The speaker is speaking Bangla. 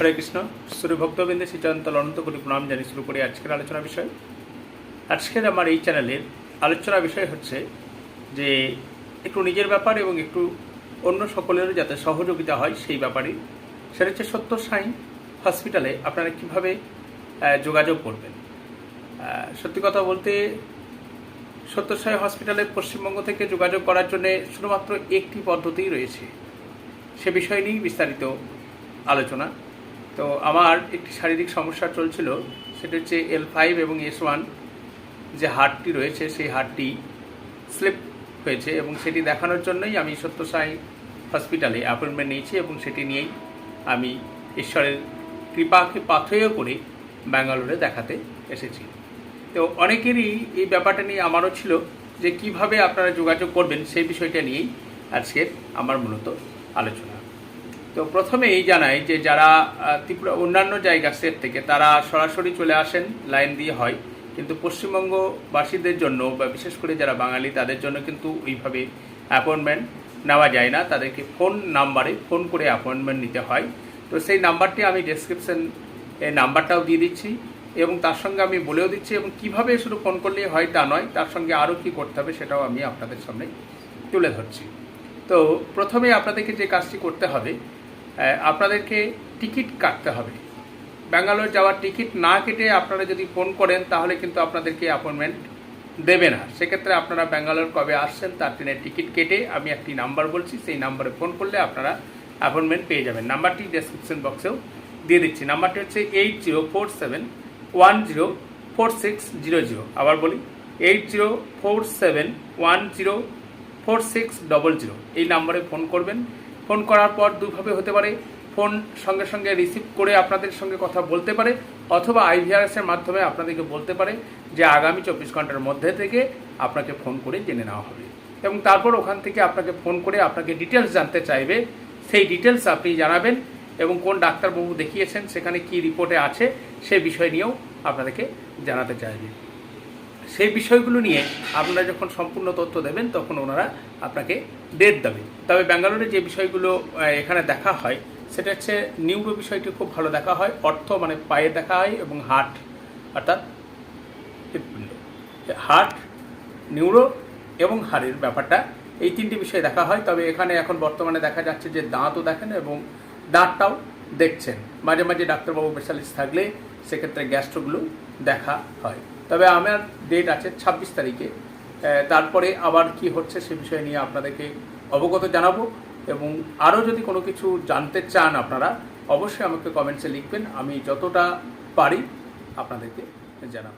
হরে কৃষ্ণ শ্রী ভক্তবৃন্দে শ্রীচয়ন্তল অনন্ত কোটি প্রণাম জানি শুরু করি আজকের আলোচনা বিষয়। আজকের আমার এই চ্যানেলের আলোচনা বিষয় হচ্ছে যে একটু নিজের ব্যাপার এবং একটু অন্য সকলেরও যাতে সহযোগিতা হয় সেই ব্যাপারে। সেটা হচ্ছে সত্য সাই হসপিটালে আপনারা কীভাবে যোগাযোগ করবেন। সত্যি কথা বলতে সত্যসাই হসপিটালে পশ্চিমবঙ্গ থেকে যোগাযোগ করার জন্য শুধুমাত্র একটি পদ্ধতিই রয়েছে। সে বিষয় নিয়েই বিস্তারিত আলোচনা। তো আমার একটি শারীরিক সমস্যা চলছিল, সেটা হচ্ছে এল ফাইভ এবং এস ওয়ান যে হার্টটি রয়েছে, সেই হার্টটি স্লিপ হয়েছে এবং সেটি দেখানোর জন্যই আমি সত্যসাই হসপিটালে অ্যাপয়েন্টমেন্ট নিয়েছি এবং সেটি নিয়েই আমি ঈশ্বরের কৃপাকে পাথেয় করে ব্যাঙ্গালোরে দেখাতে এসেছি। তো অনেকেরই এই ব্যাপারটা নিয়ে আমারও ছিল যে কীভাবে আপনারা যোগাযোগ করবেন সেই বিষয়টা নিয়েই আজকের আমার মূলত আলোচনা। তো প্রথমে এই জানাই যে যারা ত্রিপুরা, অন্যান্য জায়গা সেট থেকে তারা সরাসরি চলে আসেন, লাইন দিয়ে হয়। কিন্তু পশ্চিমবঙ্গবাসীদের জন্য, বা বিশেষ করে যারা বাঙালি, তাদের জন্য কিন্তু ওইভাবে অ্যাপয়েন্টমেন্ট নেওয়া যায় না। তাদেরকে ফোন নাম্বারে ফোন করে অ্যাপয়েন্টমেন্ট নিতে হয়। তো সেই নাম্বারটি আমি ডেসক্রিপশন এই নাম্বারটাও দিয়ে দিচ্ছি এবং তার সঙ্গে আমি বলেও দিচ্ছি এবং কীভাবে শুধু ফোন করলেই হয় তা নয়, তার সঙ্গে আরও কি করতে হবে সেটাও আমি আপনাদের সামনে তুলে ধরছি। তো প্রথমে আপনাদেরকে যে কাজটি করতে হবে আপনাদেরকে টিকিট কাটতে হবে। ব্যাঙ্গালোর যাওয়ার টিকিট না কেটে আপনারা যদি ফোন করেন, তাহলে কিন্তু আপনাদেরকে অ্যাপয়েন্টমেন্ট দেবে না। সেক্ষেত্রে আপনারা ব্যাঙ্গালোর কবে আসছেন, তার ট্রেনের টিকিট কেটে আমি একটি নাম্বার বলছি, সেই নাম্বারে ফোন করলে আপনারা অ্যাপয়েন্টমেন্ট পেয়ে যাবেন। নাম্বারটি ডেসক্রিপশন বক্সেও দিয়ে দিচ্ছি। নাম্বারটি হচ্ছে eight zero four seven one zero four six zero zero আবার বলি eight zero four seven one zero four six double zero. এই নাম্বারে ফোন করবেন। ফোন করার পর দুভাবে হতে পারে। ফোন সঙ্গে সঙ্গে রিসিভ করে আপনাদের সঙ্গে কথা বলতে পারে অথবা আইভিআরএসের মাধ্যমে আপনাদেরকে বলতে পারে যে আগামী চব্বিশ ঘণ্টার মধ্যে থেকে আপনাকে ফোন করে জেনে নেওয়া হবে। এবং তারপর ওখান থেকে আপনাকে ফোন করে আপনাকে ডিটেলস জানতে চাইবে। সেই ডিটেলস আপনি জানাবেন এবং কোন ডাক্তারবাবু দেখিয়েছেন, সেখানে কি রিপোর্টে আছে সেই বিষয় নিয়েও আপনাদেরকে জানাতে চাইবে। সেই বিষয়গুলো নিয়ে আপনারা যখন সম্পূর্ণ তথ্য দেবেন, তখন ওনারা আপনাকে ডেট দেবে তবে ব্যাঙ্গালোরে যে বিষয়গুলো এখানে দেখা হয়, সেটা হচ্ছে নিউরো বিষয়টি খুব ভালো দেখা হয়, অর্থ মানে পায়ে দেখা হয় এবং হার্ট অর্থাৎ হৃৎপিণ্ড। হার্ট নিউরো এবং হাড়ের ব্যাপারটা, এই তিনটি বিষয় দেখা হয়। তবে এখানে এখন বর্তমানে দেখা যাচ্ছে যে দাঁতও দেখেন এবং দাঁতটাও দেখছেন। মাঝে মাঝে ডাক্তারবাবু স্পেশালিস্ট থাকলে সেক্ষেত্রে গ্যাস্ট্রোগুলো দেখা হয়। তবে আমার ডেট আছে ছাব্বিশ তারিখে। তারপরে আবার কি হচ্ছে সে বিষয় নিয়ে আপনাদেরকে অবগত জানাব এবং আরও যদি কোনো কিছু জানতে চান আপনারা, অবশ্যই আমাকে কমেন্টসে লিখবেন। আমি যতটা পারি আপনাদেরকে জানাব।